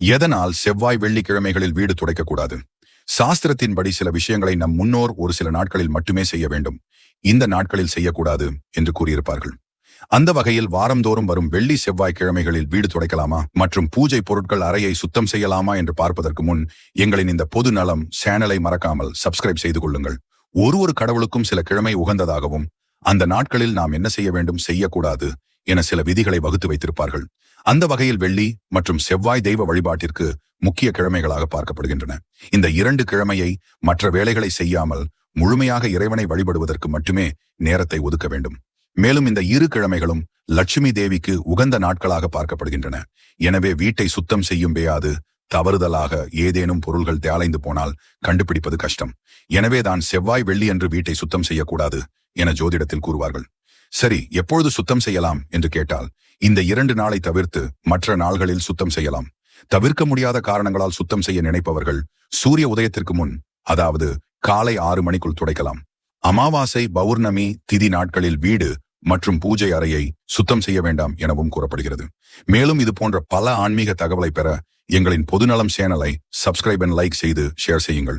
எதனால் செவ்வாய் வெள்ளிக்கிழமைகளில் வீடு துடைக்கக்கூடாது? சாஸ்திரத்தின்படி சில விஷயங்களை நம் முன்னோர் ஒரு சில நாட்களில் மட்டுமே செய்ய வேண்டும். இந்த நாட்களில் செய்யக்கூடாது என்று கூறியிருப்பார்கள். அந்த வகையில் வாரந்தோறும் வரும் வெள்ளி செவ்வாய் கிழமைகளில் வீடு துடைக்கலாமா? மற்றும் பூஜை பொருட்கள் அறையை சுத்தம் செய்யலாமா என்று பார்ப்பதற்கு முன் எங்களின் இந்த பொது நலம் சேனலை மறக்காமல் சப்ஸ்கிரைப் செய்து கொள்ளுங்கள். ஒரு ஒரு கடவுளுக்கும் சில கிழமை உகந்ததாகவும் அந்த நாட்களில் நாம் என்ன செய்ய வேண்டும்? செய்யக்கூடாது என சில விதிகளை வகுத்து வைத்திருப்பார்கள். அந்த வகையில் வெள்ளி மற்றும் செவ்வாய் தெய்வ வழிபாட்டிற்கு முக்கிய கிழமைகளாக பார்க்கப்படுகின்றன. இந்த இரண்டு கிழமையை மற்ற வேலைகளை செய்யாமல் முழுமையாக இறைவனை வழிபடுவதற்கு மட்டுமே நேரத்தை ஒதுக்க வேண்டும். மேலும் இந்த இரு கிழமைகளும் லட்சுமி தேவிக்கு உகந்த நாட்களாக பார்க்கப்படுகின்றன. எனவே வீட்டை சுத்தம் செய்யும் பேயாது தவறுதலாக ஏதேனும் பொருள்கள் தேலைந்து போனால் கண்டுபிடிப்பது கஷ்டம். எனவே தான் செவ்வாய் வெள்ளி என்று வீட்டை சுத்தம் செய்யக்கூடாது என ஜோதிடத்தில் கூறுவார்கள். சரி எப்பொழுது சுத்தம் செய்யலாம்? என்று கேட்டால் இந்த இரண்டு நாளை தவிர்த்து மற்ற நாள்களில் சுத்தம் செய்யலாம். தவிர்க்க முடியாத காரணங்களால் சுத்தம் செய்ய நினைப்பவர்கள் சூரிய உதயத்திற்கு முன் அதாவது காலை ஆறு மணிக்குள் துடைக்கலாம். அமாவாசை பௌர்ணமி திதி நாட்களில் வீடு மற்றும் பூஜை அறையை சுத்தம் செய்ய வேண்டாம் எனவும் கூறப்படுகிறது. மேலும் இது போன்ற பல ஆன்மீக தகவலை பெற எங்களின் பொதுநலம் சேனலை சப்ஸ்கிரைப் அண்ட் லைக் செய்து ஷேர் செய்யுங்கள்.